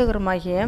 கர்த்தரோ ரட்சகருமாகிய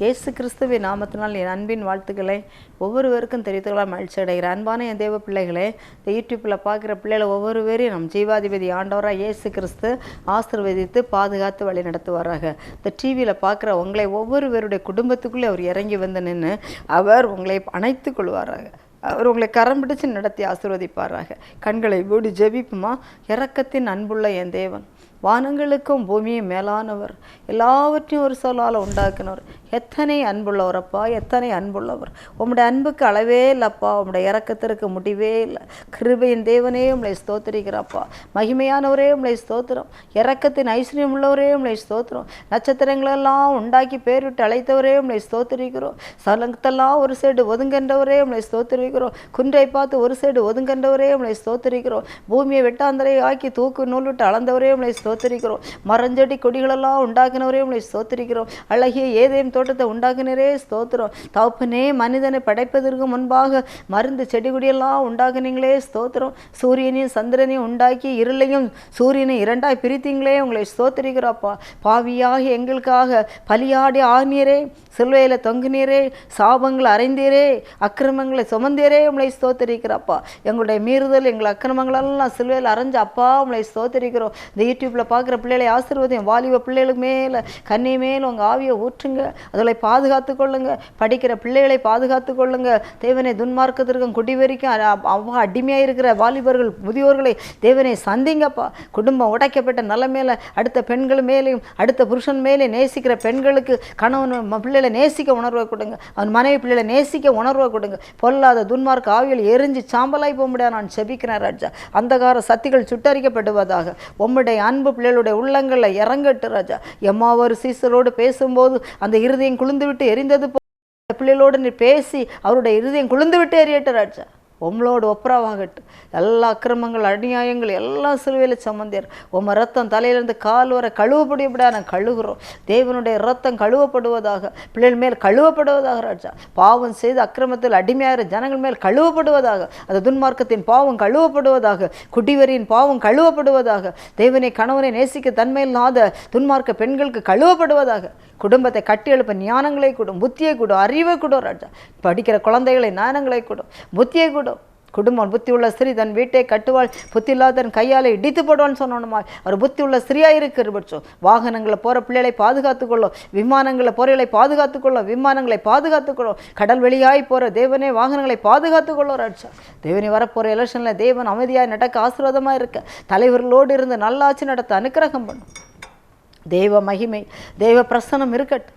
இயேசு கிறிஸ்துவின் நாமத்தினால் என் அன்பின் வாழ்த்துக்களை ஒவ்வொருவருக்கும் தெரிவித்துக்கலாம் மகிழ்ச்சி அடைகிற அன்பான என் தேவ பிள்ளைகளே இந்த யூடியூப்பில் பார்க்குற பிள்ளைகளை ஒவ்வொரு பேரையும் நம் ஜீவாதிபதி ஆண்டவராக இயேசு கிறிஸ்து ஆசிர்வதித்து பாதுகாத்து வழி நடத்துவாராக. இந்த டிவியில் பார்க்குற உங்களை ஒவ்வொருவருடைய குடும்பத்துக்குள்ளே அவர் இறங்கி வந்து நின்று அவர் உங்களை அணைத்து கொள்வாராக. அவர் உங்களை கரம் பிடிச்சு நடத்தி ஆசிர்வதிப்பாராக. கண்களை மூடி ஜெபிப்புமா? இறக்கத்தின் அன்புள்ள என் தேவன். வானங்களுக்கும் பூமியும் மேலானவர். எல்லாவற்றையும் ஒரு சொல்லால் உண்டாக்கினவர். எத்தனை அன்புள்ளவரப்பா எத்தனை அன்புள்ளவர். உம்முடைய அன்புக்கு அளவே இல்லைப்பா உம்முடைய இறக்கத்திற்கு முடிவே இல்லை. கிருபையின் தேவனே உங்களை ஸ்தோத்திரிக்கிறப்பா மகிமையானவரே உங்களை ஸ்தோத்திரம். இறக்கத்தின் ஐஸ்வர்யம் உள்ளவரே உங்களை ஸ்தோத்திரம். நட்சத்திரங்களெல்லாம் உண்டாக்கி பேரிட்டு அழைத்தவரே உங்களை ஸ்தோத்திரிக்கிறோம். சலங்கத்தெல்லாம் ஒரு சைடு ஒதுங்கன்றவரே உங்களை ஸ்தோத்திரிக்கிறோம். குன்றை பார்த்து ஒரு சைடு ஒதுங்கன்றவரே உங்களை ஸ்தோத்திரிக்கிறோம். பூமியை வெட்டாந்தரை ஆக்கி தூக்கு நூல் விட்டு அளந்தவரே உங்களை ஸ்தோத்திரிக்கிறோம் மரஞ்செடி கொடிகளெல்லாம் உண்டாக்கினவரே உங்களை ஸ்தோத்திரிக்கிறோம் அழகிய ஏதேன் தோட்டத்தை உண்டாக்கினரே ஸ்தோத்திரம். தவப்பனே மனிதனை படைப்பதற்கு முன்பாக மருந்து செடி கொடியெல்லாம் உண்டாக்குனீங்களே ஸ்தோத்திரம். சூரியனையும் சந்திரனையும் உண்டாக்கி இருளையும் சூரியனை இரண்டாய் பிரித்தீங்களே உங்களை ஸ்தோத்திரிக்கிறோப்பா. பாவியாக எங்களுக்காக பலியாடி ஆனீரே சிலுவையில் தொங்குனீரே சாபங்களை அறைந்தீரே அக்கிரமங்களை சுமந்தீரே உங்களை ஸ்தோத்திரிக்கிறப்பா. எங்களுடைய மீறுதல் எங்கள் அக்கிரமங்களெல்லாம் சிலுவையில் அரைஞ்சு அப்பா உங்களை ஸ்தோத்திரிக்கிறோம். இந்த யூடியூப்பில் பார்க்குற பிள்ளைகளை ஆசீர்வதியும். வாலிப பிள்ளைகளுக்கு மேலே கண்ணி மேலே உங்கள் ஆவியை ஊற்றுங்க. அதில் பாதுகாத்து கொள்ளுங்க. படிக்கிற பிள்ளைகளை பாதுகாத்து கொள்ளுங்க. தேவனை துன்மார்க்கத்திற்கும் குடிவெறிக்கும் அவ்வளோ அடிமையாக இருக்கிற வாலிபர்கள் முதியோர்களை தேவனை சந்திங்கப்பா. குடும்பம் உடைக்கப்பட்ட நிலைமையில அடுத்த பெண்கள் மேலேயும் அடுத்த புருஷன் மேலே நேசிக்கிற பெண்களுக்கு கணவன் பிள்ளைகளை நேசிக்க உணர்வை கொடுங்க. அவன் மனைவி பிள்ளைகளை நேசிக்க உணர்வை கொடுங்க. பொல்லாத துன்மார்க்க ஆவியில் எரிஞ்சு சாம்பலாய் போக முடியாது நான் செபிக்கிறேன் ராஜா. அந்தகார சக்திகள் சுட்டரிக்கப்படுவதாக. உம்முடைய அன்பு பிள்ளைகளுடைய உள்ளங்களில் இறங்கட்டு ராஜா. எம்மாவொரு சீசரோடு பேசும்போது அந்த இருதயம் குளிந்து விட்டு எரிந்தது போ பிள்ளைகளோடு நீ பேசி அவருடைய இருதயம் குளிந்து விட்டு எரியட்டு ராஜா. உம்ளோடு ஒப்புரவாகட்டும். எல்லா அக்கிரமங்கள் அநியாயங்கள் எல்லாம் சிலுவையில் சம்மந்தியர். உம்ம ரத்தம் தலையிலிருந்து கால் வர கழுவப்படியப்படா நான் கழுகுறோம். தேவனுடைய ரத்தம் கழுவப்படுவதாக பிள்ளைகள் மேல் கழுவப்படுவதாக ராஜா. பாவம் செய்து அக்கிரமத்தில் அடிமையாகிற ஜனங்கள் மேல் கழுவப்படுவதாக அந்த துன்மார்க்கத்தின் பாவம் கழுவப்படுவதாக குடிவரியின் பாவம் கழுவப்படுவதாக தேவனை கணவனை நேசிக்க தன்மையில்லாத துன்மார்க்க பெண்களுக்கு கழுவப்படுவதாக குடும்பத்தை கட்டி எழுப்ப ஞானங்களை கொடும் புத்தியை கொடும் அறிவை கொடும் ராஜா. படிக்கிற குழந்தைகளை ஞானங்களை கொடும் புத்தியை கூடும். குடும்பம் புத்தி உள்ள ஸ்திரீ தன் வீட்டை கட்டுவாள் புத்தி இல்லாதன் கையால் இடித்து போடுவான்னு சொன்னோமா அவர் புத்தி உள்ள ஸ்திரீயாக இருக்கிற பட்சம். வாகனங்களை போகிற பிள்ளைகளை பாதுகாத்துக்கொள்ளும் விமானங்களை பொறைகளை பாதுகாத்துக்கொள்ளும் விமானங்களை பாதுகாத்துக்கொள்ளும் கடல் வெளியாய் போகிற தேவனே வாகனங்களை பாதுகாத்துக்கொள்ளும் ராஜா. தேவனே வரப்போகிற எலெக்ஷனில் தேவன் அமைதியாக நடக்க ஆசீர்வாதமாக இருக்க. தலைவர்களோடு இருந்து நல்லாட்சி நடத்த அனுக்கிரகம் பண்ணும் தெய்வ மகிமை தெய்வ பிரசனம் இருக்கட்டும்.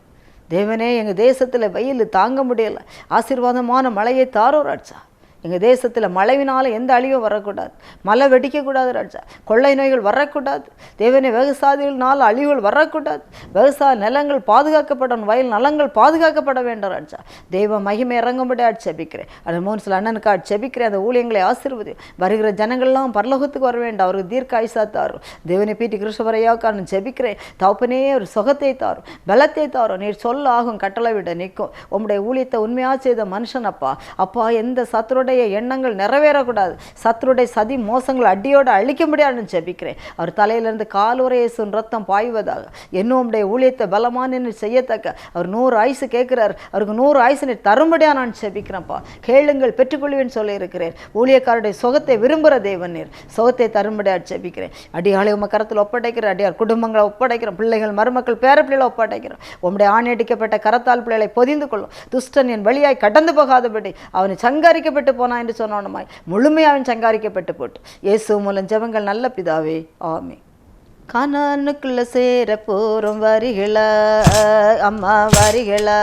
தேவனே எங்கள் தேசத்தில் வெயில் தாங்க முடியலை. ஆசீர்வாதமான மழையை தாரோ ராஜா. எங்கள் தேசத்தில் மழைவினால் எந்த அழிவும் வரக்கூடாது. மழை வெடிக்கக்கூடாது ராஜா. கொள்ளை நோய்கள் வரக்கூடாது. தேவனே விவசாயிகள்னால் அழிவுகள் வரக்கூடாது. விவசாய நிலங்கள் பாதுகாக்கப்படணும் வயல் நலங்கள் பாதுகாக்கப்பட வேண்டும் ராஜா. தெய்வ மகிமை இறங்கும்படி ஆட்சேபிக்கிறேன். அந்த மூணு சில அண்ணனுக்கு ஆட்சேபிக்கிறேன். அந்த ஊழியங்களை ஆசீர்வதி. வருகிற ஜனங்கள்லாம் பரலோகத்துக்கு வர வேண்டும். அவருக்கு தீர்க்க ஆயுசா தாரும். தேவனை பீட்டி கிருஷ்ணவரையாவுக்கு நான் ஜெபிக்கிறேன். தகப்பனே ஒரு சுகத்தை தாரும். பலத்தை தாரும். நீர் சொல்ல ஆகும் கட்டளை விட நிற்கும். உம்முடைய ஊழியத்தை உண்மையாக செய்த மனுஷன் அப்பா அப்பா எந்த சத்ருடைய எண்ணங்கள் நிறைவேறக்கூடாது. சத்ருடைய சதி மோசங்கள் அடியோடு அழிக்க முடியாதுன்னு ஜெபிக்கிறேன். அவர் தலையிலிருந்து கால் ரத்தம் பாய்வதாக இன்னும் உடைய ஊழியத்தை பலமான செய்யத்தக்க அவர் நூறு ஆயுசு கேட்கிறார். அவருக்கு நூறு ஆயுசு நீர் தரும்படியா நான் ஜெபிக்கிறேன்ப்பா. கேளுங்கள் பெற்றுக்கொள்வேன்னு சொல்லி இருக்கிறேன் ஊழியக்காரருடைய சுகத்தை விரும்புகிற தேவன் நீர். சுகத்தை தரும்படியா ஜெபிக்கிறேன். அடியாளை உம கரத்தில் ஒப்படைக்கிறேன். அடியார் குடும்பங்களை ஒப்படைக்கிறோம். பிள்ளைகள் மருமக்கள் பேரப்பிள்ளைகளை ஒப்படைக்கிறோம். உம்முடைய ஆணையடிக்கப்பட்ட கரத்தால் பிள்ளைகளை பொதிந்து கொள்ளும். துஷ்டன் என் வழியாய் கடந்து போகாதபடி அவனை சங்காரிக்கப்பட்டு போனான் என்று சொன்னவனுமாய் முழுமையாக அவன் சங்காரிக்கப்பட்டு போட்டு. இயேசு மூலம் ஜெபங்கள் நல்ல பிதாவே ஆமே கணானுக்குள்ள சேர போறோம் வரிகளா அம்மா வரிகளா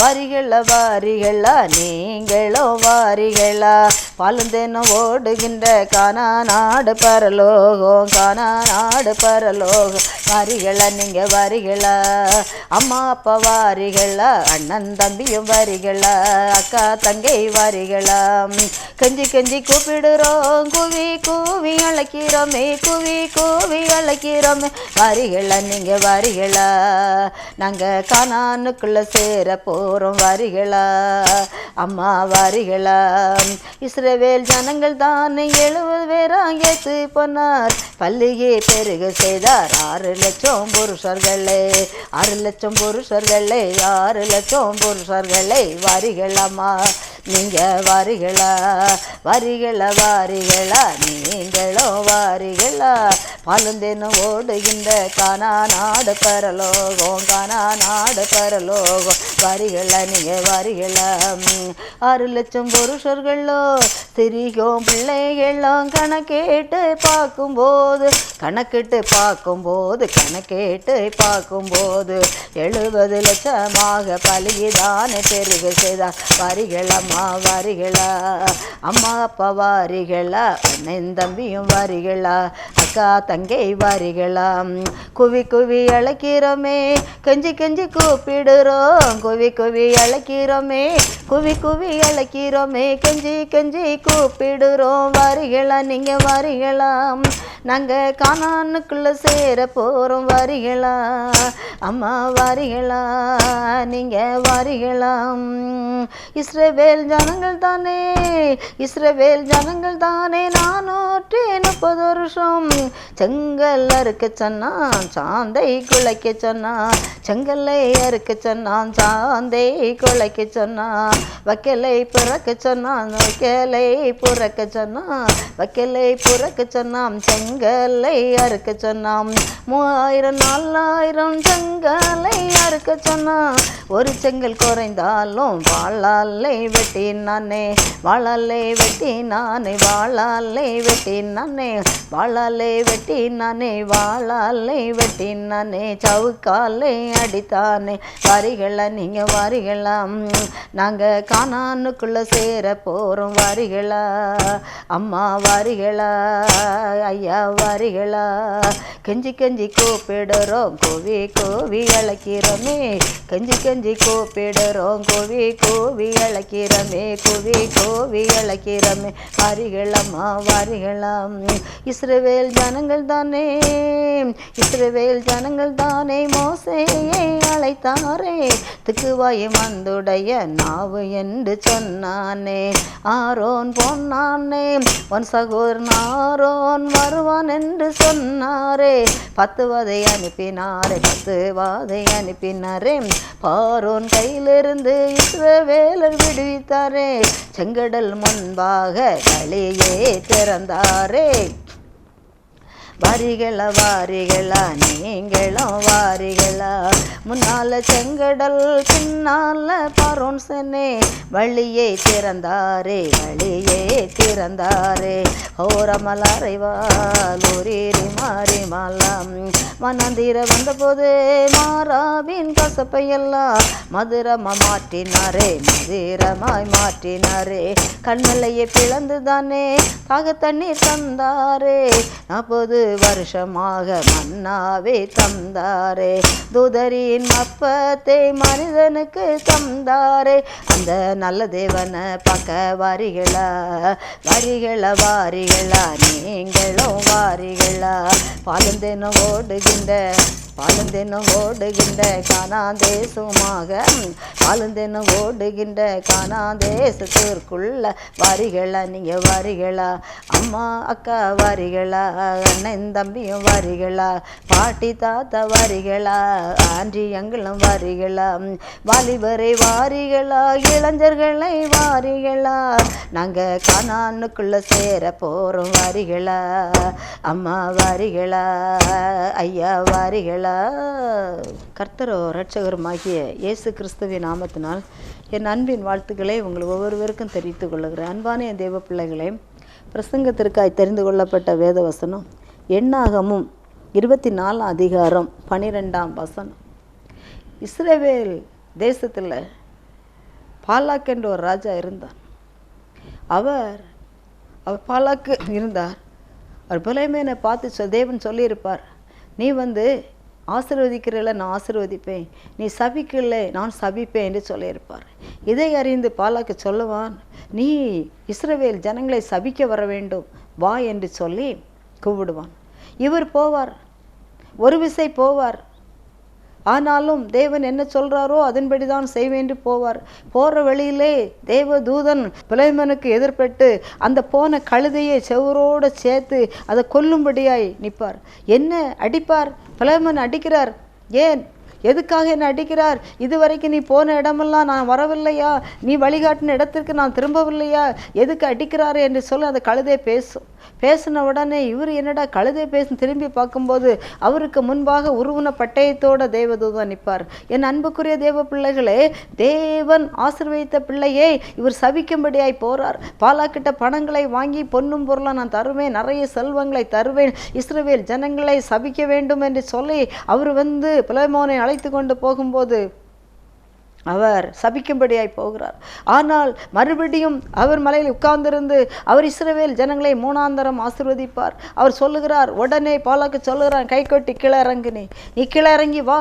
வரிகள வாரிகளா நீங்களோ வாரிகளா. பாலுந்தேனும் ஓடுகின்ற கானா நாடு பரலோகம் கானா நாடு பரலோகம். வரிகளா நீங்கள் வரிகளா. அம்மா அப்பா வாரிகளா. அண்ணன் தம்பியும் வரிகளா. அக்கா தங்கை வாரிகளா. கஞ்சி கஞ்சி கூப்பிடுறோம். குவி கூவி அழைக்கிறோமே. குவி கூவி அழைக்கிறோமே. வாரிகளா நீங்கள் வாரிகளா. நாங்கள் கானானுக்குள்ள சேர போகிறோம் வாரிகளா. அம்மா வாரிகளா. இஸ்ரே இஸ்ரவேல் ஜனங்கள் தானே எழுவது பேராக ஏத்து போனார் பள்ளியே பெருக செய்தார். ஆறு லட்சம் புருஷர்களே ஆறு லட்சம் புருஷர்களே ஆறு லட்சம் புருஷர்களே வாரிகளம்மா நீங்கள் வாரிகளா வாரிகளா வாரிகளா நீங்களும் வாரிகளா. பழுந்தேனும் ஓடுகின்ற கானா நாடு பரலோகம் கானா நாடு பரலோகம். வாரிகளா நீங்கள் வாரிகளா ஆறு லட்சம் புருஷர்களோ திரிகும் பிள்ளைகளும் கணக்கேட்டு பார்க்கும்போது கணக்கிட்டு பார்க்கும்போது கணக்கிட்டு பார்க்கும்போது எழுபது லட்சமாக பலிதானே பெருக செய்தார் வரிகளம்மா வாரிகளா? அம்மா அப்பா வாரிகளா? அண்ணன் தம்பியும் வாரிகளா? அக்கா தங்கை வாரிகளா? குவி குவி அழைக்கிறோமே கெஞ்சி கெஞ்சி கூப்பிடுறோம். குவி குவி அழைக்கிறோமே குவி குவி அழைக்கிறோமே. கெஞ்சி கெஞ்சி கூப்பிடுறோம். வாரிகளா நீங்க வாரிகளா. நாங்கள் காணானுக்குள்ள சேர போகிறோம் வாரிகளா அம்மா வாரிகளா நீங்கள் வாரிகளாம் இஸ்ரவேல் ஜனங்கள் தானே இஸ்ரவேல் ஜனங்கள் தானே. நானூற்றி முப்பது வருஷம் செங்கல் அறுக்க சொன்னான் சாந்தை குலைக்க சொன்னான் செங்கல்லை அறுக்க சொன்னான் சாந்தை குலைக்க சொன்னான். வக்கலை புறக்க சொன்னான் வக்கலை புறக்க சொன்னான் வக்கலை புறக்க சொன்னான் செங்கலை அறுக்க சொன்னான் மூவாயிரம் நாலாயிரம் செங்கலை பார்க்க சொன்னான் ஒரு செங்கல் குறைந்தாலும் வாழாலே வெட்டி நானே வாழாலை வெட்டி நானே வாழாலே வெட்டி நானே வாழாலை வெட்டி நானே வாழாலை வெட்டி நானே சவுக்காலை அடித்தானே. வாரிகளா நீங்க வாரிகளா நாங்க காணானுக்குள்ள சேர போறோம் வாரிகளா. அம்மா வாரிகளா ஐயா வாரிகளா. கெஞ்சி கெஞ்சி கூப்பிடுறோம் கோவி கோவி அழைக்கிறோமே கஞ்சி கஞ்சி கூப்பிடுறோம். குவி கூவி அழைக்கிறமே குவி கூவி அழைக்கிறமே. வாரிகளம்மா வாரிகளம். இஸ்ரவேல் ஜனங்கள் தானே இஸ்ரவேல் ஜனங்கள் தானே மோசையை அழைத்தாரே. திக்குவாய் மந்துடைய நாவு என்று சொன்னானே. ஆரோன் பொன்னானே உன் சகோதரன் ஆரோன் வருவான் என்று சொன்னாரே. பத்து வதை அனுப்பினாரே பத்துவாதை அனுப்பினாரே. பாரோன் கையிலிருந்து இஸ்ரவேலர் விடுவித்தாரே. செங்கடல் முன்பாக வழியே திறந்தாரே. வாரிகளா வாரிகளா நீங்களும் வாரிகளா? முன்னால செங்கடல் பின்னால பரோன் சென்னே திறந்தாரே வழியே திறந்தாரே. ஓரமலரைவால் ஒரேரி மாறி மாலாம். மனந்திர வந்தபோது மாறாவின் கசப்பையெல்லாம் மதுரமா மாற்றினாரே மதுரமாய் மாற்றினாரே. கண்மலையை பிளந்துதானே தாக தண்ணீர் தந்தாரே. நாற்பது வருஷமாக மன்னாவே தந்தாரே. தூதரின் அப்பத்தை மனிதனுக்கு தந்தாரே. அந்த நல்ல தேவனை பார்க்க வாரிகளா? வாரிகளா வாரிகளா? நீங்களும் வாரிகளா? பாலந்தேனும் ஓடுகின்ற பாலந்தேனும் ஓடுகின்ற காணாந்தேசமாக. பாலந்தேனும் ஓடுகின்ற காணாந்தேசத்திற்குள்ள வாரிகளா நீங்கள் வாரிகளா அம்மா அக்கா வாரிகளா அண்ணன் தம்பியும் வாரிகளா பாட்டி தாத்தா வாரிகளா ஆண்டி எங்களும் வாரிகளா வாலிபரை வாரிகளா இளைஞர்களை வாரிகளா நாங்கள் காணானுக்குள்ளே சேர போகிறோம் வாரிகளா அம்மா வாரிகளா ஐயா வாரிகளா கர்த்தரோ ரட்சகருமாகிய இயேசு கிறிஸ்துவின் நாமத்தினால் என் அன்பின் வாழ்த்துக்களை உங்கள் ஒவ்வொருவருக்கும் தெரிவித்துக் கொள்ளுகிறேன் அன்பான என் தேவ பிள்ளைகளே பிரசங்கத்திற்காய் தெரிந்து கொள்ளப்பட்ட வேத வசனம் எண்ணாகமும் இருபத்தி நாலாம் அதிகாரம் பனிரெண்டாம் வசனம். இஸ்ரேவேல் தேசத்தில் பாலாக் என்ற ஒரு ராஜா இருந்தார். அவர் அவர் பாலாக்கு இருந்தார். அவர் புலைமேனை பார்த்து சொ தேவன் சொல்லியிருப்பார் நீ வந்து ஆசிர்வதிக்கிறல நான் ஆசிர்வதிப்பேன். நீ சபிக்கல நான் சபிப்பேன் என்று சொல்லியிருப்பார். இதை அறிந்து பாலாக்கு சொல்லுவான் நீ இஸ்ரவேல் ஜனங்களை சபிக்க வர வேண்டும் வா என்று சொல்லி கூப்பிடுவான். இவர் போவார். ஒரு விசை போவார். ஆனாலும் தேவன் என்ன சொல்கிறாரோ அதன்படி தான் செய்வேண்டு போவார். போகிற வழியிலே தேவ தூதன் பிளைமனுக்கு எதிர்பட்டு அந்த போன கழுதையை செவரோடு சேர்த்து அதை கொல்லும்படியாய் நிற்பார். என்ன அடிப்பார்? பிளைமன் அடிக்கிறார். ஏன்? எதுக்காக என்னை அடிக்கிறார்? இதுவரைக்கும் நீ போன இடமெல்லாம் நான் வரவில்லையா? நீ வழிகாட்டின இடத்திற்கு நான் திரும்பவில்லையா? எதுக்கு அடிக்கிறாரு என்று சொல்லி அந்த கழுதை பேசும். பேசின உடனே இவர் என்னடா கழுதை பேசி திரும்பி பார்க்கும்போது அவருக்கு முன்பாக உருவன பட்டயத்தோட தேவதூதன் நிற்பார். என் அன்புக்குரிய தேவ பிள்ளைகளே தேவன் ஆசிர்வதித்த பிள்ளையை இவர் சபிக்கும்படியாய் போறார். பாலாக்கிட்ட பணங்களை வாங்கி பொன்னும் பொருளை நான் தருவேன். நிறைய செல்வங்களை தருவேன். இஸ்ரேல் ஜனங்களை சபிக்க வேண்டும் என்று சொல்லி அவர் வந்து பிளமோனை அழைத்து கொண்டு போகும்போது அவர் சபிக்கும்படியாய் போகிறார். ஆனால் மறுபடியும் அவர் மலையில் உட்கார்ந்திருந்து அவர் இஸ்ரவேல் ஜனங்களை மூணாந்தரம் ஆசீர்வதிப்பார். அவர் சொல்லுகிறார் உடனே பாலாக்கு சொல்லுகிறான் கை கொட்டி கீழே இறங்குனி நீ கீழே இறங்கி வா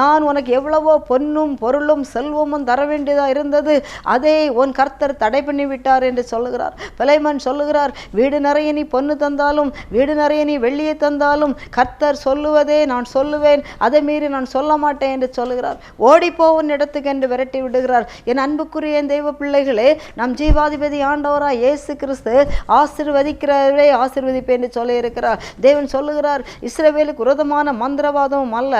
நான் உனக்கு எவ்வளவோ பொன்னும் பொருளும் செல்வமும் தர வேண்டியதாக இருந்தது அதை உன் கர்த்தர் தடை பண்ணிவிட்டார் என்று சொல்லுகிறார். பிலைமன் சொல்லுகிறார் வீடு நிறைய நீ பொண்ணு தந்தாலும் வீடு நிறைய நீ வெள்ளியை தந்தாலும் கர்த்தர் சொல்லுவதே நான் சொல்லுவேன் அதை மீறி நான் சொல்ல மாட்டேன் என்று சொல்லுகிறார். ஓடிப்போவன் இடத்துக்கு என்று விரட்டி விடுகிறார். என் அன்புக்குரிய என் தெய்வ பிள்ளைகளே நம் ஜீவாதிபதி ஆண்டவராக இயேசு கிறிஸ்து ஆசிர்வதிக்கிறவரே ஆசிர்வதிப்பேன் என்று சொல்லியிருக்கிறார். தேவன் சொல்லுகிறார் இஸ்ரவேலுக்கு விரோதமான மந்திரவாதமும் அல்ல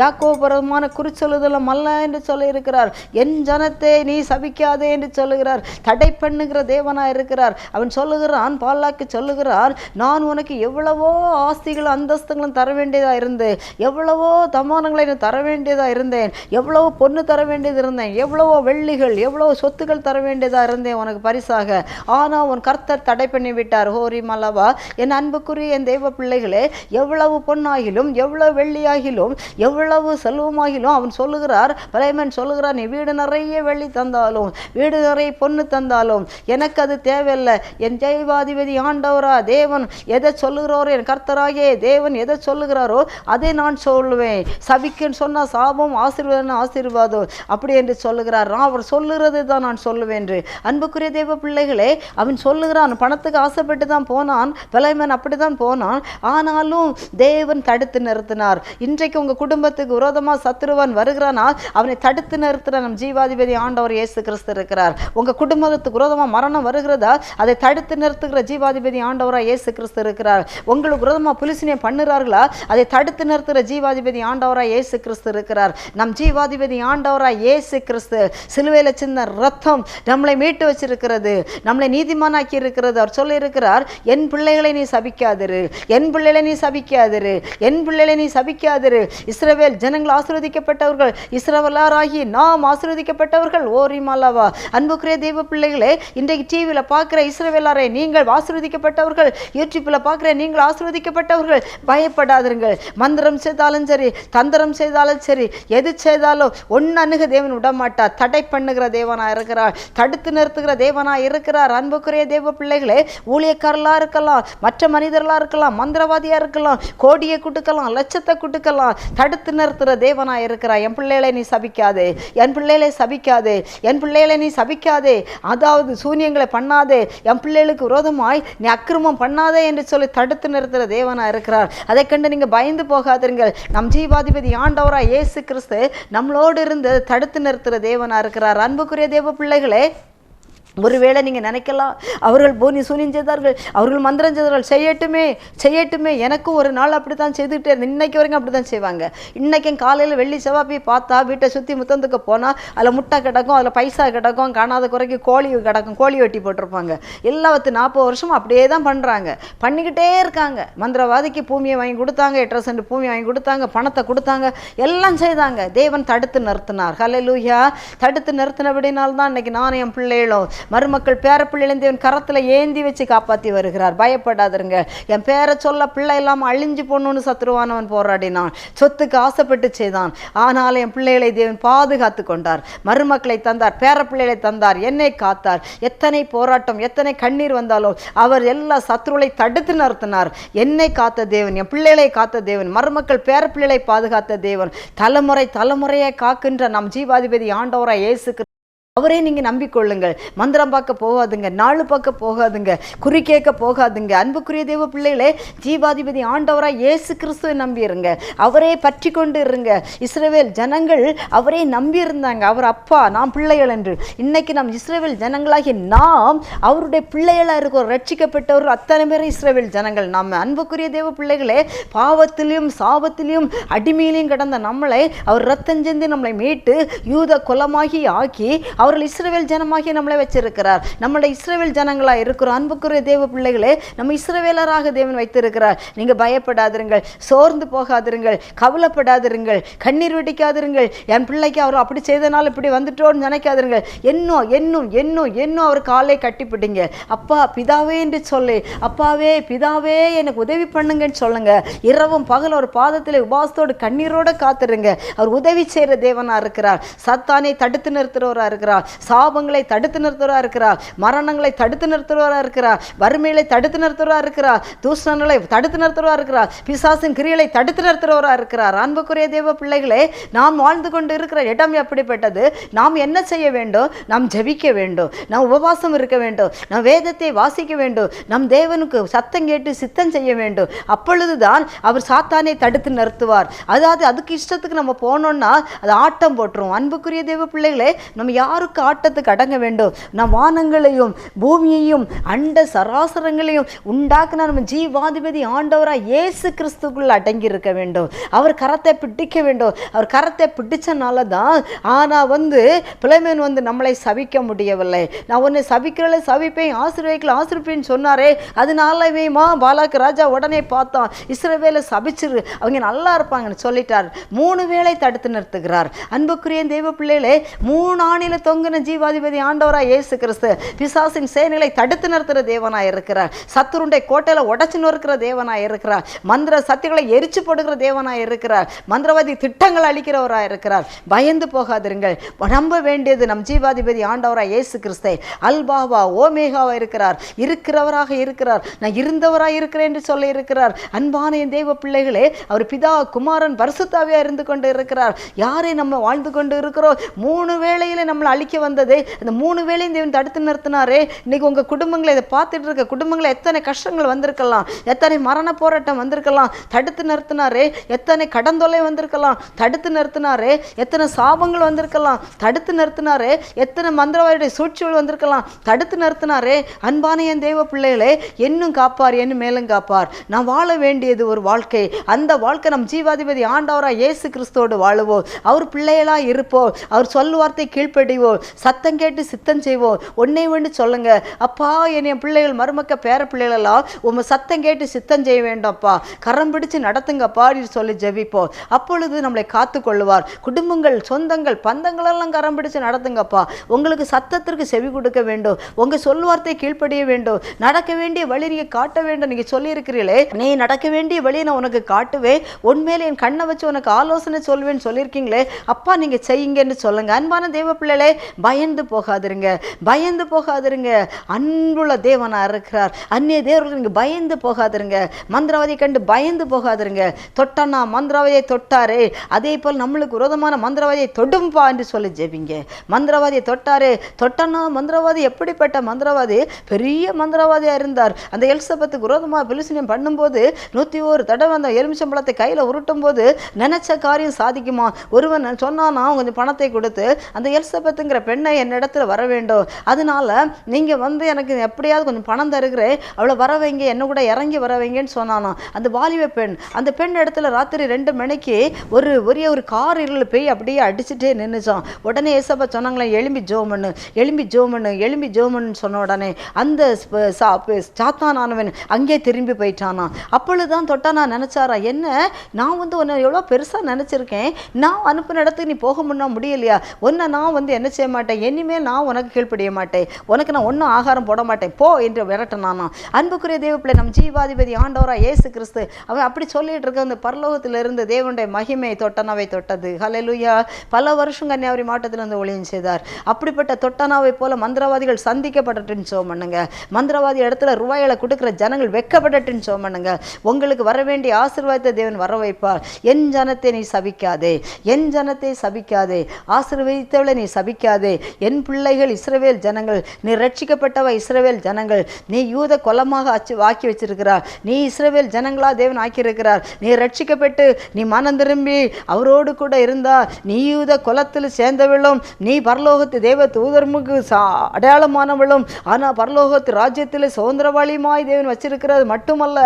யாக்கோபுரம் விதமான குறிச்சொல்லுதலும் அல்ல என்று சொல்லியிருக்கிறார். என் ஜனத்தை நீ சபிக்காதே என்று சொல்லுகிறார். தடை பண்ணுகிற தேவனாக இருக்கிறார். அவன் சொல்லுகிறான் பாலாக்கு சொல்லுகிறார் நான் உனக்கு எவ்வளவோ ஆஸ்திகளும் அந்தஸ்துகளும் தர வேண்டியதாக இருந்தேன் எவ்வளவோ தமானங்களை நான் தர வேண்டியதாக இருந்தேன் எவ்வளவோ பொண்ணு தர வேண்டியது இருந்தேன் எவ்வளவோ வெள்ளிகள் எவ்வளவோ சொத்துக்கள் தர வேண்டியதாக இருந்தேன் உனக்கு பரிசாக. ஆனால் உன் கர்த்தர் தடை பண்ணி விட்டார் ஹோரி மலவா என் அன்புக்குரிய என் தெய்வ பிள்ளைகளே எவ்வளவு பொன்னாகிலும் எவ்வளவு வெள்ளியாகிலும் எவ்வளவு செல்வமாகிலும் அவன் சொல்லுகிறார் பலைமன் சொல்லுகிறார் நீ வீடு நிறைய வெள்ளி தந்தாலும் வீடு நிறைய பொண்ணு தந்தாலும் எனக்கு அது தேவையில்லை. என் ஜெய்வாதிபதி ஆண்டவரா தேவன் எதை சொல்லுகிறாரோ என் கர்த்தராகிய தேவன் எதை சொல்லுகிறாரோ அதை நான் சொல்லுவேன். சபிக்குன்னு சொன்னால் சாபம் ஆசீர்வாதம் ஆசீர்வாதம். அப்படி என்று சொல்லுகிறார். நான் அவர் சொல்லுறது தான் நான் சொல்லுவேன் என்று. அன்புக்குரிய தேவ பிள்ளைகளே அவன் சொல்லுகிறான் பணத்துக்கு ஆசைப்பட்டு தான் போனான் பலைமன் அப்படி தான் போனான். ஆனாலும் தேவன் தடுத்து நிறுத்தினார். இன்றைக்கு உங்கள் குடும்பத்துக்கு விரோதமாக சத்துருவன் வருகிறானா அவனை தடுத்து நிறுத்துற நம் ஜீவாதிபதி ஆண்டவர் இயேசு கிறிஸ்து இருக்கிறார். உங்க குடும்பத்துக்கு விரோதமாக மரணம் வருகிறதா? அதை தடுத்து நிறுத்துகிற ஜீவாதிபதி ஆண்டவராக இயேசு கிறிஸ்து இருக்கிறார். உங்களுக்கு விரோதமாக புலிசினை பண்ணுறார்களா அதை தடுத்து நிறுத்துகிற ஜீவாதிபதி ஆண்டவராக இயேசு கிறிஸ்து இருக்கிறார். நம் ஜீவாதிபதி ஆண்டவரா இயேசு கிறிஸ்து சிலுவையில சின்ன ரத்தம் நம்மளை மீட்டு வச்சிருக்கிறது. நம்மளை நீதிமானாக்கி இருக்கிறது. அவர் சொல்லி இருக்கிறார் என் பிள்ளைகளை நீ சபிக்காதிரு. என் பிள்ளைகளை நீ சபிக்காதிரு. என் பிள்ளைகளை நீ சபிக்காதிரு. இஸ்ரவேல் ஜனங்கள் ஆசீர்வதிக்கப்பட்டவர்கள். இஸ்ரவலாராகி நாம் ஆசீர்வதிக்கப்பட்டவர்கள். ஓரிமல்லவா அன்புக்குரிய தெய்வ பிள்ளைகளே இன்றைக்கு டிவியில் பார்க்குற இஸ்ரவேலாரை நீங்கள் ஆசிர்வதிக்கப்பட்டவர்கள். யூடியூப்பில் பார்க்குற நீங்கள் ஆசீர்வதிக்கப்பட்டவர்கள். பயப்படாதிருங்கள். மந்திரம் செய்தாலும் சரி தந்திரம் செய்தாலும் சரி எது செய்தாலும் ஒன்று அணுக தேவன் விடமாட்டார். தடை பண்ணுகிற தேவனா இருக்கிறார். தடுத்து நிறுத்துகிற தேவனா இருக்கிறார். அன்புக்குரிய தேவ பிள்ளைகளே ஊழியக்காரலா இருக்கலாம் மற்ற மனிதர்களாக இருக்கலாம் மந்திரவாதியாக இருக்கலாம் கோடியை குட்டுக்கலாம் லட்சத்தை குட்டுக்கலாம் தடுத்து நிறுத்துகிற தேவன் இருக்கிற என் பிள்ளைகளை நீ சபிக்காது என் பிள்ளைகளை சபிக்காது என் பிள்ளைகளை நீ சபிக்காது. அதாவது சூன்யங்களை பண்ணாதே என் பிள்ளைகளுக்கு விரோதமாய் நீ அக்கிரமம் பண்ணாதே என்று சொல்லி தடுத்து நிறுத்துகிற தேவனாக இருக்கிறார். அதை கண்டு நீங்க பயந்து போகாதீர்கள். நம் ஜீவாதிபதி ஆண்டவரா இயேசு கிறிஸ்து நம்மளோடு இருந்து தடுத்து நிறுத்துகிற தேவனாக இருக்கிறார். அன்புக்குரிய தேவ பிள்ளைகளே ஒருவேளை நீங்கள் நினைக்கலாம் அவர்கள் போனி சூனியம் செய்தார்கள் அவர்கள் மந்திரம் செய்தார்கள் செய்யட்டுமே செய்யட்டுமே எனக்கும் ஒரு நாள் அப்படி தான் செய்துகிட்டே இன்னைக்கு வரைக்கும் அப்படி தான் செய்வாங்க. இன்றைக்கும் காலையில் வெள்ளி செவ்வாய் போய் பார்த்தா வீட்டை சுற்றி முத்தந்துக்கு போனால் அதில் முட்டை கிடக்கும் அதில் பைசா கிடக்கும் காணாத குறைக்கு கோழி கிடக்கும் கோழி வெட்டி போட்டிருப்பாங்க. எல்லாத்து நாற்பது வருஷம் அப்படியே தான் பண்ணுறாங்க பண்ணிக்கிட்டே இருக்காங்க. மந்திரவாதிக்கு பூமியை வாங்கி கொடுத்தாங்க எட்டரை சென்ட் பூமி வாங்கி கொடுத்தாங்க பணத்தை கொடுத்தாங்க எல்லாம் செய்தாங்க. தேவன் தடுத்து நிறுத்தினார். ஹalleluya. தடுத்து நிறுத்தினபடினால்தான் இன்னைக்கு நானும் என் பிள்ளைகளும் மருமக்கள் பேர பிள்ளைகளும் தேவன் கரத்தில் ஏந்தி வச்சு காப்பாற்றி வருகிறார். பயப்படாதருங்க. என் பேரை சொல்ல பிள்ளை இல்லாமல் அழிஞ்சு போகணும்னு சத்ருவானவன் போராடினான். சொத்துக்கு ஆசைப்பட்டு செய்தான். ஆனால் என் பிள்ளைகளை தேவன் பாதுகாத்து கொண்டார். மருமக்களை தந்தார் பேர பிள்ளைகளை தந்தார் என்னை காத்தார். எத்தனை போராட்டம் எத்தனை கண்ணீர் வந்தாலும் அவர் எல்லா சத்ருவை தடுத்து நிறுத்தினார். என்னை காத்த தேவன் என் பிள்ளைகளை காத்த தேவன் மருமக்கள் பேர பிள்ளைகளை பாதுகாத்த தேவன். தலைமுறை தலைமுறையை காக்கின்ற நம் ஜீவாதிபதி ஆண்டவராக இயேசு அவரே நீங்கள் நம்பிக்கொள்ளுங்கள். மந்திரம் பார்க்க போகாதுங்க நாலு பார்க்க போகாதுங்க குறி கேட்க போகாதுங்க. அன்புக்குரிய தேவ பிள்ளைகளே ஜீவாதிபதி ஆண்டவராக இயேசு கிறிஸ்துவை நம்பியிருங்க. அவரே பற்றி கொண்டு இருங்க. இஸ்ரவேல் ஜனங்கள் அவரே நம்பி இருந்தாங்க அவர் அப்பா நாம் பிள்ளைகள் என்று. இன்னைக்கு நாம் இஸ்ரேவேல் ஜனங்களாகி நாம் அவருடைய பிள்ளைகளாக இருக்கிறோம். ரட்சிக்கப்பட்டவர் அத்தனை பேரும் இஸ்ரேவேல் ஜனங்கள். நாம் அன்புக்குரிய தேவ பிள்ளைகளே பாவத்திலையும் சாபத்திலையும் அடிமையிலையும் கடந்த நம்மளை அவர் ரத்தம் செஞ்சு நம்மளை மீட்டு யூத குலமாகி ஆக்கி அவர்கள் இஸ்ரவேல் ஜனமாகி நம்மளை வச்சிருக்கிறார். நம்மளோட இஸ்ரேவேல் ஜனங்களாக இருக்கிறோம். அன்புக்குரிய தேவ பிள்ளைகளே நம்ம இஸ்ரவேலராக தேவன் வைத்திருக்கிறார். நீங்கள் பயப்படாதிருங்கள் சோர்ந்து போகாதிருங்கள் கவலைப்படாதிருங்கள் கண்ணீர் வெடிக்காதிருங்கள். என் பிள்ளைக்கு அவர் அப்படி செய்தனால இப்படி வந்துட்டோன்னு நினைக்காதிருங்கள். என்னும் என்னும் என்னும் என்னும் அவர் காலை கட்டிப்பிடிங்க. அப்பா பிதாவே என்று சொல்லி. அப்பாவே பிதாவே எனக்கு உதவி பண்ணுங்கன்னு சொல்லுங்க. இரவும் பகல் ஒரு பாதத்தில் உபாசத்தோடு கண்ணீரோட காத்துருங்க. அவர் உதவி செய்கிற தேவனாக இருக்கிறார். சத்தானை தடுத்து நிறுத்துறவராக இருக்கிறார். சாபங்களை தடுத்து நிறுத்துவராக இருக்கிறார். மரணங்களை தடுத்து நிறுத்துவராக இருக்கிறார். வறுமைகளை தடுத்து நிறுத்துவராக இருக்கிறார். தூஷணங்களை தடுத்து நிறுத்துவராக இருக்கிறார். பிசாசின் கிரியலை தடுத்து நிறுத்துகிறவராக இருக்கிறார். அன்புக்குரிய தேவ பிள்ளைகளே நாம் வாழ்ந்து கொண்டு இருக்கிற இடம் எப்படிப்பட்டது? நாம் என்ன செய்ய வேண்டும்? நாம் ஜெபிக்க வேண்டும். நாம் உபவாசம் இருக்க வேண்டும். நாம் வேதத்தை வாசிக்க வேண்டும். நம் தேவனுக்கு சத்தம் கேட்டு சித்தம் செய்ய வேண்டும். அப்பொழுதுதான் அவர் சாத்தானை தடுத்து நிறுத்துவார். அதாவது அதுக்கு இஷ்டத்துக்கு நம்ம போனோம்னா அது ஆட்டம் போட்டுரும். அன்புக்குரிய தேவ பிள்ளைகளே நம்ம யார் யாருக்கு ஆட்டத்துக்கு அடங்க வேண்டும். நான் வானங்களையும் பூமியையும் அண்ட சராசரங்களையும் உண்டாக்குன நம்ம ஜீவாதிபதி ஆண்டவராக இயேசு கிறிஸ்துக்குள்ள அடங்கி இருக்க வேண்டும். அவர் கரத்தை பிடிக்க வேண்டும். அவர் கரத்தை பிடிச்சனால தான் ஆனால் வந்து பிள்ளைமேன் வந்து நம்மளை சபிக்க முடியவில்லை. நான் உன்னை சபிக்கிறல சபிப்பேன் ஆசிர்வைக்கல ஆசிரிப்பேன்னு சொன்னாரே. அதனாலவேமா பாலாக்கு ராஜா உடனே பார்த்தான். இஸ்ரவேலை சபிச்சிரு. அவங்க நல்லா இருப்பாங்கன்னு சொல்லிட்டார். மூணு வேளை தடுத்து நிறுத்துகிறார். அன்புக்குரிய தெய்வ பிள்ளைகளே மூணு ஆணில தொங்கின ஜீவாதிபதி ஆண்டவராக இயேசு கிறிஸ்து பிசாசின் சேனைகளை தடுத்து நிறுத்துகிற தேவனாக இருக்கிறார். சத்துருண்டை கோட்டையில உடச்சு நொறுக்கிற தேவனாக இருக்கிறார். மந்திர சக்திகளை எரிச்சு போடுகிற தேவனாய் இருக்கிறார். மந்திரவாதி திட்டங்கள் அளிக்கிறவராக இருக்கிறார். பயந்து போகாதிருங்கள். நம்ப வேண்டியது நம் ஜீவாதிபதி ஆண்டவராக இயேசு கிறிஸ்தை அல்பாவா ஓமேகாவா இருக்கிறார். இருக்கிறவராக இருக்கிறார். நான் இருந்தவராக இருக்கிறேன் என்று சொல்ல இருக்கிறார். அன்பான என் தெய்வ பிள்ளைகளே அவர் பிதா குமாரன் பரிசுத்தாவியா இருந்து கொண்டு இருக்கிறார். யாரை நம்ம வாழ்ந்து கொண்டு இருக்கிறோம்? மூணு வேளையில நம்மளை அழிக்க வந்தது. இந்த மூணு வேலையும் தேவன் தடுத்து நிறுத்தினாரே. இன்னைக்கு உங்கள் குடும்பங்களை இதை பார்த்துட்டு இருக்க குடும்பங்களை எத்தனை கஷ்டங்கள் வந்திருக்கலாம். எத்தனை மரண போராட்டம் வந்திருக்கலாம். தடுத்து நிறுத்தினாரே. எத்தனை கடந்தொலை வந்திருக்கலாம். தடுத்து நிறுத்தினாரே. எத்தனை சாபங்கள் வந்திருக்கலாம். தடுத்து நிறுத்தினாரே. எத்தனை மந்திரவாதியுடைய சூழ்ச்சிகள் வந்திருக்கலாம். தடுத்து நிறுத்தினாரே. அன்பான என் தெய்வ பிள்ளைகளே என்னும் காப்பார் என்னும் மேலும் காப்பார். நான் வாழ வேண்டியது ஒரு வாழ்க்கை. அந்த வாழ்க்கை நம் ஜீவாதிபதி ஆண்டவராக இயேசு கிறிஸ்துவோடு வாழுவோம். அவர் பிள்ளைகளாக இருப்போம். அவர் சொல்லுவார்த்தை கீழ்ப்படிவோம். சத்தம் கேட்டு சித்தம் செய்வோம் ஒன்னே ஒன்று சொல்லுங்க அப்பா என் என் பிள்ளைகள் மருமக்க பேர பிள்ளைகளெல்லாம் உங்க சத்தம் கேட்டு சித்தம் செய்ய வேண்டாம்ப்பா. கரம் பிடிச்சு நடத்துங்கப்பா என்று சொல்லி ஜெபிப்போம். அப்பொழுது நம்மளை காத்து கொள்ளுவார் குடும்பங்கள் சொந்தங்கள் பந்தங்களெல்லாம் கரம் பிடிச்சு நடத்துங்கப்பா. உங்களுக்கு சத்தத்திற்கு செவி கொடுக்க வேண்டும். உங்க சொல்வார்த்தை கீழ்ப்படிய வேண்டும். நடக்க வேண்டிய வழி நீங்க காட்ட வேண்டும். நீங்க சொல்லியிருக்கிறீங்களே நீ நடக்க வேண்டிய வழியை நான் உனக்கு காட்டுவேன். உண்மையில என் கண்ணை வச்சு உனக்கு ஆலோசனை சொல்வேன்னு சொல்லியிருக்கீங்களே அப்பா நீங்க செய்யுங்கன்னு சொல்லுங்க. அன்பான தெய்வ பிள்ளைகளே பயந்து போகாதிருங்க பயந்து போகாதிருங்க. அன்புள்ள தேவனாக இருக்கிறார். அந்நிய தேவர்கள் நீங்கள் பயந்து போகாதிருங்க. மந்திரவாதியை கண்டு பயந்து போகாதிருங்க. தொட்டனா மந்திரவாதியை தொட்டாரே. அதே போல் நம்மளுக்கு விரோதமான மந்திரவாதியை தொடும்பா என்று சொல்லி ஜெபிங்க. மந்திரவாதியை தொட்டாரே. தொட்டனா மந்திரவாதி எப்படிப்பட்ட மந்திரவாதி? பெரிய மந்திரவாதியாக இருந்தார். அந்த எலிசபத்துக்கு விரோதமாக பிலிசினியம் பண்ணும்போது நூற்றி ஒரு தடவை அந்த எலுமிச்சம்பழத்தை கையில் உருட்டும் போது நினைச்ச காரியம் சாதிக்குமா? ஒருவன் சொன்னானா கொஞ்சம் பணத்தை கொடுத்து அந்த அப்படிங்கிற பெண்ணை என்னிடத்துல வர வேண்டும். அதனால நீங்க வந்து எனக்கு எப்படியாவது கொஞ்சம் பணம் தருகிறேன் அவளை வர வைங்க என்ன கூட இறங்கி வர வைங்கன்னு சொன்னானா. அந்த வாலிப பெண் அந்த பெண் இடத்துல ராத்திரி ரெண்டு மணிக்கு ஒரு ஒரே ஒரு கார் இருள் போய் அப்படியே அடிச்சுட்டே நின்றுச்சான் உடனே ஏசப்பா சொன்னாங்களே எலும்பி ஜோமனு எலும்பி ஜோமனு எலும்பி ஜோமன்னு சொன்ன உடனே அந்த சா- சாத்தானானவன் அங்கே திரும்பி போயிட்டானா. அப்பொழுதுதான் தொட்டா நான் நினச்சாரா என்ன? நான் வந்து உன்னை எவ்வளோ பெருசாக நினச்சிருக்கேன். நான் அனுப்பின இடத்துக்கு நீ போக முன்னா முடியலையா? உன்னை நான் வந்து என்ன செய்ய மாட்டேன் இனிமேல் நான் உனக்கு கீழ்ப்படிய மாட்டேன். உனக்கு நான் ஒன்றும் ஆகாரம் போட மாட்டேன். போ என்று விரட்டினானா அன்புக்குரிய தேவப்பிள்ளை நம் ஜீவாதிபதி ஆண்டவரா இயேசு கிறிஸ்து அவன் அப்படி சொல்லிட்டு இருக்க அந்த பரலோகத்திலிருந்து தேவனுடைய மகிமை தொட்டனாவை தொட்டது. ஹலலுயா பல வருஷம் கன்னியாகுமரி மாவட்டத்திலிருந்து ஒளியம் செய்தார். அப்படிப்பட்ட தொட்டனாவை போல மந்திரவாதிகள் சந்திக்கப்பட்டுட்டுன்னு சோ பண்ணுங்க. மந்திரவாதி இடத்துல ரூபாயில கொடுக்குற ஜனங்கள் வெக்கப்படட்டுன்னு சோ பண்ணுங்க. உங்களுக்கு வர வேண்டிய ஆசீர்வாதத்தை தேவன் வர வைப்பார். என் ஜனத்தை நீ சபிக்காதே. என் ஜனத்தை சபிக்காதே. ஆசீர்வதித்தவளை நீ சபிக்க தாமதிக்காதே என் பிள்ளைகள் இஸ்ரவேல் ஜனங்கள் நீ ரட்சிக்கப்பட்டவ இஸ்ரவேல் ஜனங்கள் நீ யூத கொலமாக ஆச்சு ஆக்கி வச்சிருக்கிறார். நீ இஸ்ரவேல் ஜனங்களா தேவன் ஆக்கியிருக்கிறார். நீ ரட்சிக்கப்பட்டு நீ மனம் திரும்பி அவரோடு கூட இருந்தா நீ யூத குலத்தில் சேர்ந்தவளும் நீ பரலோகத்து தேவ தூதர்முக்கு சா அடையாளமானவளும் ஆனால் பரலோகத்து ராஜ்யத்தில் சுதந்திரவாளியுமாய் தேவன் வச்சிருக்கிறது மட்டுமல்ல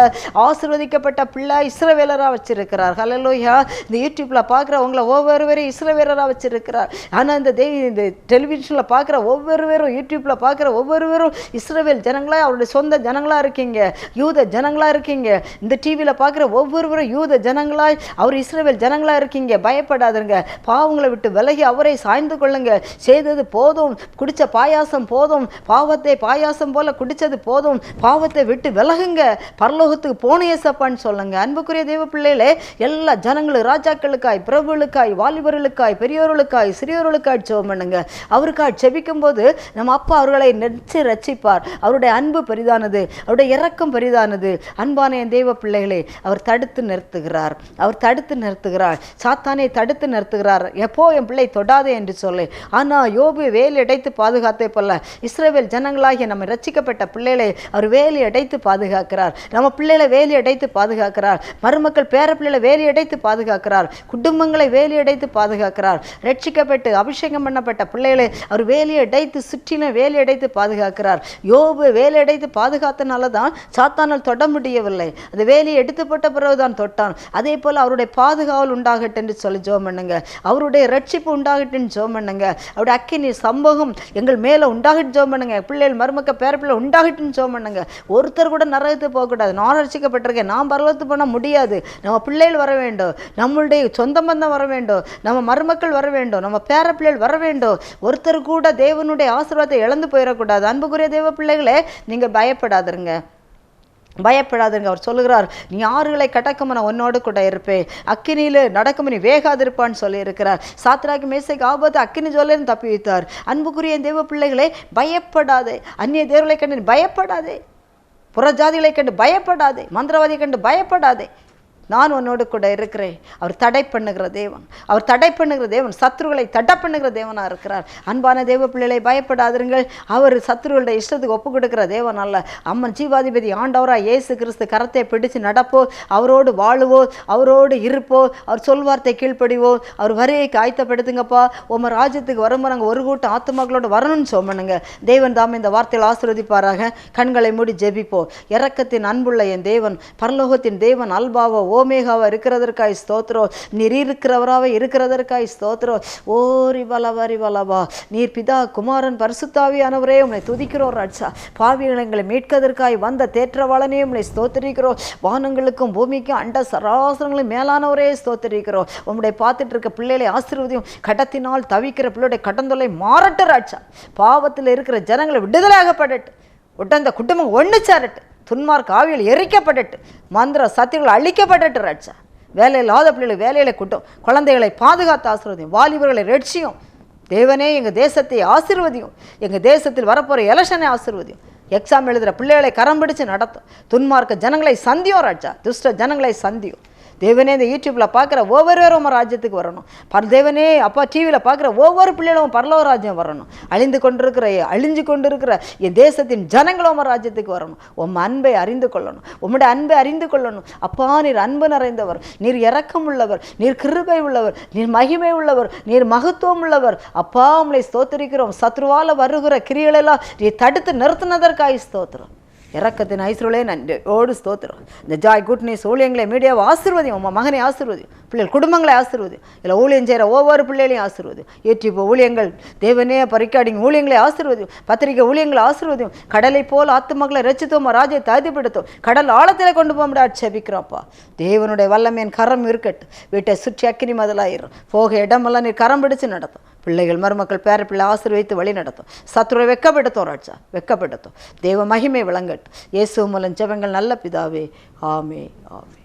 ஆசிர்வதிக்கப்பட்ட பிள்ளை இஸ்ரவேலராக வச்சிருக்கிறார். ஹலலோயா இந்த யூடியூப்ல பார்க்குறவங்கள ஒவ்வொருவரையும் இஸ்ரவேலராக வச்சிருக்கிறார். ஆனால் இந்த தேவி இந்த டெலிவிஷனில் பார்க்குற ஒவ்வொருவரும் யூடியூப்பில் பார்க்குற ஒவ்வொருவரும் இஸ்ரேவேல் ஜனங்களா அவருடைய சொந்த ஜனங்களா இருக்கீங்க. யூத ஜனங்களா இருக்கீங்க. இந்த டிவியில் பார்க்குற ஒவ்வொருவரும் யூத ஜனங்களாய் அவர் இஸ்ரேவேல் ஜனங்களா இருக்கீங்க. பயப்படாதுங்க. பாவங்களை விட்டு விலகி அவரை சாய்ந்து கொள்ளுங்க. செய்தது போதும். குடித்த பாயாசம் போதும். பாவத்தை பாயாசம் போல குடித்தது போதும். பாவத்தை விட்டு விலகுங்க. பரலோகத்துக்கு போனேசப்பான்னு சொல்லுங்க. அன்புக்குரிய தெய்வ பிள்ளைகளே எல்லா ஜனங்களும் ராஜாக்களுக்காய் பிரபுகளுக்காய் வாலிபர்களுக்காய் பெரியோர்களுக்காய் சிறியோர்களுக்காய் ஜெபம் பண்ணுங்க. அவருக்காய் ஜெபிக்கும் போது நம்ம அப்பா அவர்களை நெச்சு ரச்சிப்பார் அவருடைய அன்பு பெரிதானது. அவருடைய இறக்கம் பெரிதானது. அன்பான என் தெய்வ பிள்ளைகளை அவர் தடுத்து நிறுத்துகிறார். அவர் தடுத்து நிறுத்துகிறார். சாத்தானை தடுத்து நிறுத்துகிறார். எப்போ என் பிள்ளை தொடாதே என்று சொல்லி. ஆனா யோபு வேலி அடைத்து பாதுகாத்தே போல. இஸ்ரேவேல் ஜனங்களாகிய நம்ம ரட்சிக்கப்பட்ட பிள்ளைகளை அவர் வேலி அடைத்து பாதுகாக்கிறார். நம்ம பிள்ளைகளை வேலி அடைத்து பாதுகாக்கிறார். மருமக்கள் பேர பிள்ளைகளை வேலி அடைத்து பாதுகாக்கிறார். குடும்பங்களை வேலி அடைத்து பாதுகாக்கிறார். ரட்சிக்கப்பட்டு அபிஷேகம் பண்ணப்பட்ட பிள்ளைகளை அவர் வேலையடைத்து சுற்றிலும் வேலையடைத்து பாதுகாக்கிறார். யோபு வேலையடைத்து பாதுகாத்தனால தான் சாத்தானால் தொட முடியவில்லை. அந்த வேலையை எடுத்துப்பட்ட பிறகு பிறகுதான் தொட்டான். அதே போல் அவருடைய பாதுகாவல் உண்டாகட்டும் என்று சொல்லி ஜோமண்ணுங்க பண்ணுங்க. அவருடைய ரட்சிப்பு உண்டாகட்டும் ஜோமண்ணுங்க பண்ணுங்க. அவருடைய அக்கினி சம்பவம் எங்கள் மேலே உண்டாகட்டும் ஜோமண்ணுங்க பண்ணுங்க. பிள்ளைகள் மருமக்க பேர பிள்ளை உண்டாகட்டும் ஜோமண்ணுங்க பண்ணுங்க. ஒருத்தர் கூட நரகத்து போகக்கூடாது. நான் ரசிக்கப்பட்டிருக்கேன் நான் பரவத்து போனால் முடியாது. நம்ம பிள்ளைகள் வர வேண்டும். நம்மளுடைய சொந்த பந்தம் வர வேண்டும். நம்ம மருமக்கள் வர வேண்டும். நம்ம பேர பிள்ளைகள் வர வேண்டும். ஒருத்தர் கூட தேவனுடைய ஆசீர்வாதத்தை இழந்து போயிடக்கூடாது. அன்புக்குரிய தேவ பிள்ளைகளே நீங்க பயப்படாதுங்க. பயப்படாதுங்க. அவர் சொல்லுகிறார் நீ ஆறுகளை கடக்கும் நான் உன்னோடு கூட இருப்பேன். அக்கினியில் நடக்கும் நீ வேகாதிருப்பான்னு சொல்லியிருக்கிறார். சாத்ராக்கு மேசைக்கு ஆபத்து அக்கினி ஜோலன்னு தப்பி வைத்தார். அன்புக்குரிய தேவ பிள்ளைகளே பயப்படாதே. அந்நிய தேவர்களை கண்டு நீ பயப்படாதே. புறஜாதிகளை கண்டு பயப்படாதே. மந்திரவாதியை கண்டு பயப்படாதே. நான் உன்னோடு கூட இருக்கிறேன். அவர் தடை பண்ணுகிற தேவன். அவர் தடை பண்ணுகிற தேவன் சத்ருகளை தடை பண்ணுகிற தேவனாக இருக்கிறார். அன்பான தேவ பிள்ளைகளை பயப்படாதிருங்கள். அவர் சத்ருகளுடைய இஷ்டத்துக்கு ஒப்பு கொடுக்கிற தேவன் அல்ல. அம்மன் ஜீவாதிபதி ஆண்டவராக இயேசு கிறிஸ்து கரத்தை பிடிச்சு நடப்போ அவரோடு வாழுவோ அவரோடு இருப்போ அவர் சொல்வார்த்தை கீழ்ப்படிவோ அவர் வரியை காய்த்தப்படுத்துங்கப்பா. உம ராஜ்யத்துக்கு வரும்போது நாங்கள் ஒரு கூட்டம் ஆத்துமாக்களோடு வரணும்னு சொன்னனுங்க தேவன் தாம் இந்த வார்த்தையில் ஆசிர்வதிப்பாராக. கண்களை மூடி ஜெபிப்போ இறக்கத்தின் அன்புள்ள என் தேவன் பரலோகத்தின் தேவன் அல்பாவோ ஓமேகாவை இருக்கிறதற்காய் ஸ்தோத்திரம். நீர் இருக்கிறவராக இருக்கிறதற்காய் ஸ்தோத்திரம். ஓ ரிவலவா ரிவலவா நீர் பிதா குமாரன் பரிசுத்தாவியானவரே உங்களை துதிக்கிறோம் ராட்சா பாவிகளை எங்களை மீட்கதற்காய் வந்த தேற்றவாளனே உங்களை ஸ்தோத்திரிக்கிறோம். வானங்களுக்கும் பூமிக்கும் அண்ட சராசரங்களும் மேலானவரே ஸ்தோத்திரிக்கிறோம். உங்களுடைய பார்த்துட்டு இருக்க பிள்ளைகளை ஆசீர்வதியும் கடத்தினால் தவிக்கிற பிள்ளையுடைய கடந்தொலை மாறட்டு ராட்சா பாவத்தில் இருக்கிற ஜனங்களை விடுதலாகப்படட்டு உடந்த குடும்பம் ஒன்று சேரட்டு துன்மார்க்க ஆவியில் எரிக்கப்படட்டு மந்திர சத்தியங்கள் அழிக்கப்படட்டு ராட்சா. வேலையில்லாத பிள்ளைகளை வேலையில கூட்டம் குழந்தைகளை பாதுகாத்து ஆசீர்வதியும் வாலிபர்களை ரட்சியும். தேவனே எங்கள் தேசத்தை ஆசிர்வதியும். எங்கள் தேசத்தில் வரப்போகிற எலெக்ஷனை ஆசிர்வதியும். எக்ஸாம் எழுதுகிற பிள்ளைகளை கரம் பிடிச்சு நடத்தும். துன்மார்க்க ஜனங்களை சந்தியும் ராஜா துஷ்ட ஜனங்களை சந்தியும். தேவனே இந்த யூடியூப்பில் பார்க்குற ஒவ்வொருவரும் உம ராஜ்யத்துக்கு வரணும். பர் தேவனே அப்பா டிவியில் பார்க்குற ஒவ்வொரு பிள்ளைகளும் பரலோ ராஜ்யம் வரணும். அழிந்து கொண்டிருக்கிற அழிஞ்சு கொண்டிருக்கிற என் தேசத்தின் ஜனங்களும் உம ராஜ்யத்துக்கு வரணும். உம் அன்பை அறிந்து கொள்ளணும். உம்முடைய அன்பை அறிந்து கொள்ளணும். அப்பா நீர் அன்பு நிறைந்தவர். நீர் இறக்கம் உள்ளவர். நீர் கிருபை உள்ளவர். நீர் மகிமை உள்ளவர். நீர் மகத்துவம் உள்ளவர். அப்பா உங்களை ஸ்தோத்திரிக்கிறோம். சத்ருவால வருகிற கிரியலெல்லாம் நீ தடுத்து நிறுத்தினதற்காக ஸ்தோத்திரம். இறக்கத்தின் ஐஸ்வரலே நன்றி ஓடு ஸ்தோத்திரம். இந்த ஜாய் குட் நியூஸ் ஊழியங்களை மீடியாவை ஆசீர்வதியும் உங்கள் மகனை ஆசீர்வதியும் பிள்ளைகள் குடும்பங்களை ஆசிர்வது இல்லை ஊழியம் செய்கிற ஒவ்வொரு பிள்ளைகளையும் ஏற்றி இப்போ ஊழியங்கள் தேவனே பரிக்காடிங் ஊழியங்களை ஆசீர்வதியும் பத்திரிகை ஊழியங்களை ஆசீர்வதியும் கடலை போல் ஆத்துமக்களை ரச்சித்தோம் ராஜை தகுதிப்படுத்தும் கடல் ஆழத்தில் கொண்டு போக முடியாது செபிக்கிறோம்ப்பா. தேவனுடைய வல்லமையின் கரம் இருக்கட்டும் வீட்டை சுற்றி அக்கினி மதலாயிரும். போக இடமெல்லாம் நீ கரம் பிடிச்சு நடத்தும். பிள்ளைகள் மருமக்கள் பேர பிள்ளை ஆசீர்வைத்து வழி நடத்தும். சத்துருவை வெக்கப்படுத்தும் ராஜா. வெக்கப்படுத்தும் தேவ மகிமை விளங்கட்டும். இயேசு மூலம் ஜெபங்கள் நல்ல பிதாவே. ஆமே ஆமே.